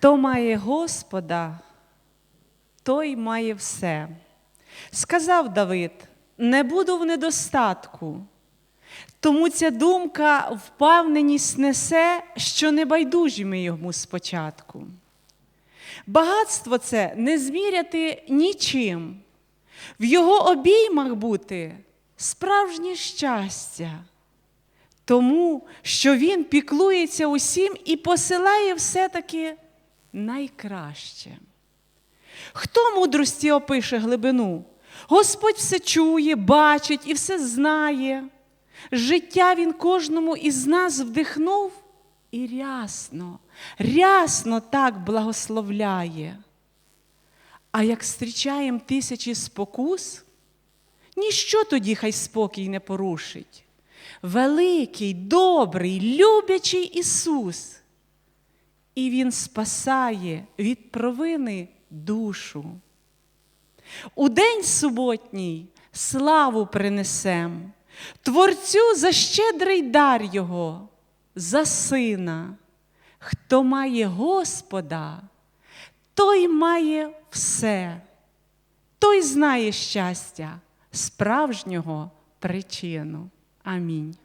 Хто має Господа, той має все. Сказав Давид: не буду в недостатку. Тому ця думка впевненість несе, що не байдужі йому спочатку. Багатство це не зміряти нічим, в його обіймах бути справжнє щастя, тому що він піклується усім і посилає все-таки найкраще. Хто мудрості опише глибину? Господь все чує, бачить і все знає. Життя Він кожному із нас вдихнув і рясно, рясно так благословляє. А як зустрічаємо тисячі спокус, ніщо тоді хай спокій не порушить. Великий, добрий, люблячий Ісус. І Він спасає від провини душу. У день суботній славу принесем, Творцю за щедрий дар Його, за сина. Хто має Господа, той має все, той знає щастя, справжнього причину. Амінь.